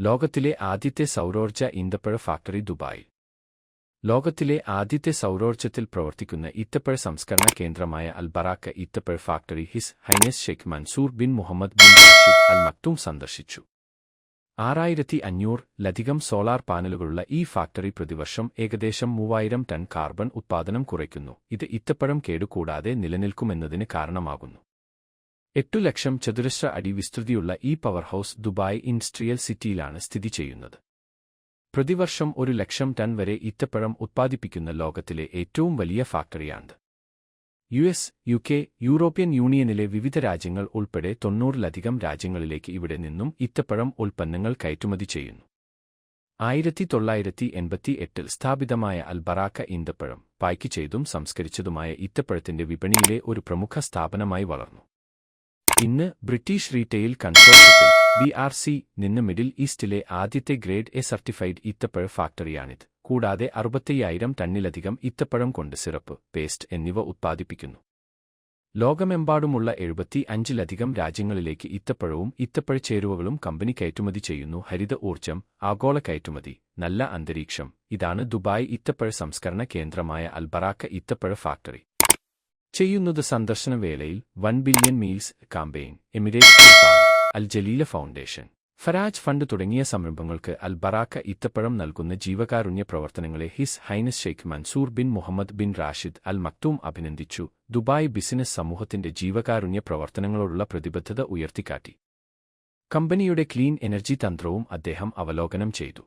ലോകത്തിലെ ആദ്യത്തെ സൗരോർജ ഈന്തപ്പഴ factory Dubai. ലോകത്തിലെ ആദ്യത്തെ സൗരോർജത്തിൽ പ്രവർത്തിക്കുന്ന ഈത്തപ്പഴ സംസ്കരണ കേന്ദ്രമായ Al Baraka ഈത്തപ്പഴ factory his highness Sheikh Mansour bin Mohammed bin Rashid Al Maktoum സന്ദർശിച്ചു. ആറായിരത്തി അഞ്ഞൂറിലധികം സോളാർ പാനലുകളുള്ള ഈ ഫാക്ടറി പ്രതിവർഷം ഏകദേശം മൂവായിരം ടൺ കാർബൺ ഉത്പാദനം കുറയ്ക്കുന്നു. ഇത് ഇത്തപ്പഴം കേടുകൂടാതെ നിലനിൽക്കുമെന്നതിന് കാരണമാകുന്നു. എട്ടു ലക്ഷം ചതുരശ്ര അടി വിസ്തൃതിയുള്ള ഈ പവർ ഹൌസ് ദുബായ് ഇൻഡസ്ട്രിയൽ സിറ്റിയിലാണ് സ്ഥിതി ചെയ്യുന്നത്. പ്രതിവർഷം ഒരു ലക്ഷം ടൺ വരെ ഈത്തപ്പഴം ഉത്പാദിപ്പിക്കുന്ന ലോകത്തിലെ ഏറ്റവും വലിയ ഫാക്ടറിയാണിത്. U S U K European യൂണിയനിലെ വിവിധ രാജ്യങ്ങൾ ഉൾപ്പെടെ തൊണ്ണൂറിലധികം രാജ്യങ്ങളിലേക്ക് ഇവിടെ നിന്നും ഇറ്റപ്പഴം ഉൽപ്പന്നങ്ങൾ കയറ്റുമതി ചെയ്യുന്നു. ആയിരത്തി തൊള്ളായിരത്തി എൺപത്തി എട്ടിൽ സ്ഥാപിതമായ അൽബറാക്ക ഈന്തപ്പഴം പായ്ക്ക് ചെയ്തും സംസ്കരിച്ചതുമായ ഇറ്റപ്പഴത്തിന്റെ വിപണിയിലെ ഒരു പ്രമുഖ സ്ഥാപനമായി വളർന്നു. ഇന്ന് ബ്രിട്ടീഷ് റീറ്റെയിൽ കൺസോർഷ്യത്തിൽ ബി ആർ സി നിന്ന് മിഡിൽ ഈസ്റ്റിലെ ആദ്യത്തെ ഗ്രേഡ് എ സർട്ടിഫൈഡ് ഈത്തപ്പഴ ഫാക്ടറിയാണിത്. കൂടാതെ അറുപത്തയ്യായിരം ടണ്ണിലധികം ഈത്തപ്പഴം കൊണ്ട് സിറപ്പ് പേസ്റ്റ് എന്നിവ ഉത്പാദിപ്പിക്കുന്നു. ലോകമെമ്പാടുമുള്ള എഴുപത്തി അഞ്ചിലധികം രാജ്യങ്ങളിലേക്ക് ഇത്തപ്പഴവും ഇത്തപ്പഴ ചേരുവകളും കമ്പനി കയറ്റുമതി ചെയ്യുന്നു. ഹരിത ഊർജം ആഗോള കയറ്റുമതി നല്ല അന്തരീക്ഷം ഇതാണ് ദുബായ് ഇത്തപ്പഴ സംസ്കരണ കേന്ദ്രമായ അൽബറാക്ക ഇത്തപ്പഴ ഫാക്ടറി. ചെയ്യുന്നത് സന്ദർശന വേളയിൽ one billion meals campaign Emirates Al Jalila foundation Faraj fund തുടങ്ങിയ സംരംഭങ്ങൾക്ക് അൽ ബറാക്ക ഇത്തപ്പഴം നൽകുന്ന ജീവകാരുണ്യ പ്രവർത്തനങ്ങളെ his highness Sheikh Mansour bin Mohammed bin Rashid Al Maktoum അഭിനന്ദിച്ചു. ദുബായ് ബിസിനസ് സമൂഹത്തിന്റെ ജീവകാരുണ്യ പ്രവർത്തനങ്ങളോടുള്ള പ്രതിബദ്ധത ഉയർത്തിക്കാട്ടി. കമ്പനിയുടെ ക്ലീൻ എനർജി തന്ത്രവും അദ്ദേഹം അവലോകനം ചെയ്തു.